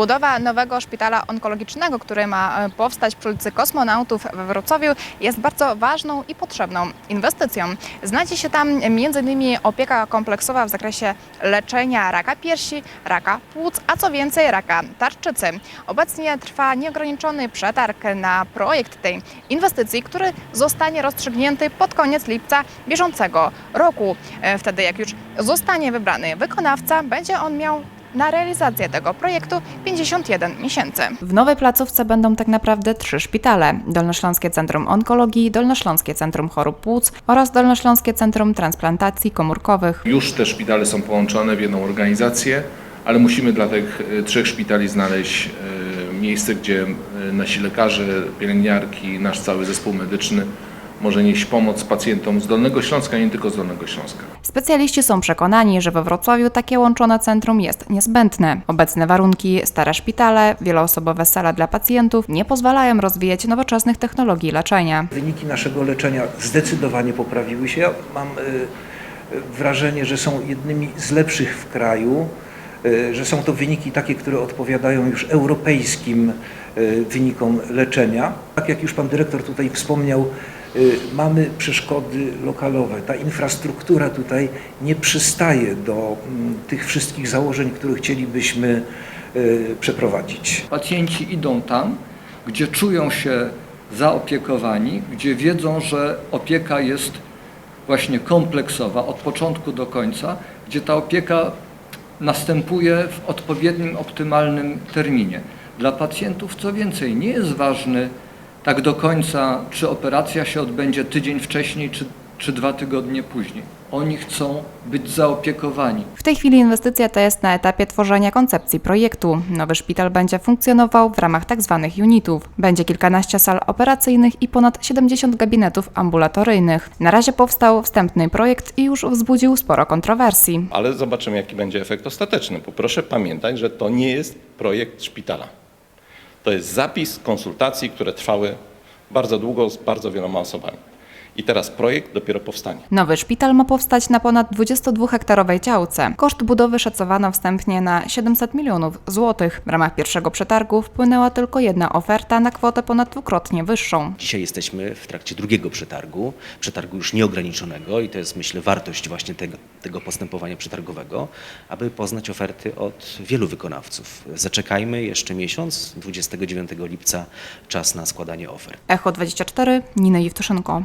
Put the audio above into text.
Budowa nowego szpitala onkologicznego, który ma e, powstać przy ulicy Kosmonautów we Wrocławiu, jest bardzo ważną i potrzebną inwestycją. Znajdzie się tam m.in. opieka kompleksowa w zakresie leczenia raka piersi, raka płuc, a co więcej raka tarczycy. Obecnie trwa nieograniczony przetarg na projekt tej inwestycji, który zostanie rozstrzygnięty pod koniec lipca bieżącego roku. E, Wtedy jak już zostanie wybrany wykonawca, będzie on miał na realizację tego projektu 51 miesięcy. W nowej placówce będą tak naprawdę trzy szpitale: Dolnośląskie Centrum Onkologii, Dolnośląskie Centrum Chorób Płuc oraz Dolnośląskie Centrum Transplantacji Komórkowych. Już te szpitale są połączone w jedną organizację, ale musimy dla tych e, trzech szpitali znaleźć e, miejsce, gdzie e, nasi lekarze, pielęgniarki, nasz cały zespół medyczny może nieść pomoc pacjentom z Dolnego Śląska, nie tylko z Dolnego Śląska. Specjaliści są przekonani, że we Wrocławiu takie łączone centrum jest niezbędne. Obecne warunki, stare szpitale, wieloosobowe sale dla pacjentów nie pozwalają rozwijać nowoczesnych technologii leczenia. Wyniki naszego leczenia zdecydowanie poprawiły się. Ja mam y, y, wrażenie, że są jednymi z lepszych w kraju, y, że są to wyniki takie, które odpowiadają już europejskim wynikom leczenia. Tak jak już pan dyrektor tutaj wspomniał, mamy przeszkody lokalowe. Ta infrastruktura tutaj nie przystaje do mm, tych wszystkich założeń, które chcielibyśmy y, przeprowadzić. Pacjenci idą tam, gdzie czują się zaopiekowani, gdzie wiedzą, że opieka jest właśnie kompleksowa od początku do końca, gdzie ta opieka następuje w odpowiednim, optymalnym terminie. Dla pacjentów, co więcej, nie jest ważny tak do końca, czy operacja się odbędzie tydzień wcześniej, czy, czy dwa tygodnie później. Oni chcą być zaopiekowani. W tej chwili inwestycja ta jest na etapie tworzenia koncepcji projektu. Nowy szpital będzie funkcjonował w ramach tzw. unitów. Będzie kilkanaście sal operacyjnych i ponad 70 gabinetów ambulatoryjnych. Na razie powstał wstępny projekt i już wzbudził sporo kontrowersji. ale zobaczymy, jaki będzie efekt ostateczny. Bo proszę pamiętać, że to nie jest projekt szpitala. To jest zapis konsultacji, które trwały bardzo długo z bardzo wieloma osobami. I teraz projekt dopiero powstanie. Nowy szpital ma powstać na ponad 22-hektarowej działce. Koszt budowy szacowano wstępnie na 700 milionów złotych. W ramach pierwszego przetargu wpłynęła tylko jedna oferta na kwotę ponad dwukrotnie wyższą. Dzisiaj jesteśmy w trakcie drugiego przetargu, przetargu już nieograniczonego i to jest myślę wartość właśnie tego, tego postępowania przetargowego, aby poznać oferty od wielu wykonawców. Zaczekajmy jeszcze miesiąc, 29 lipca czas na składanie ofert. Echo 24, Nina Jewtuszenko.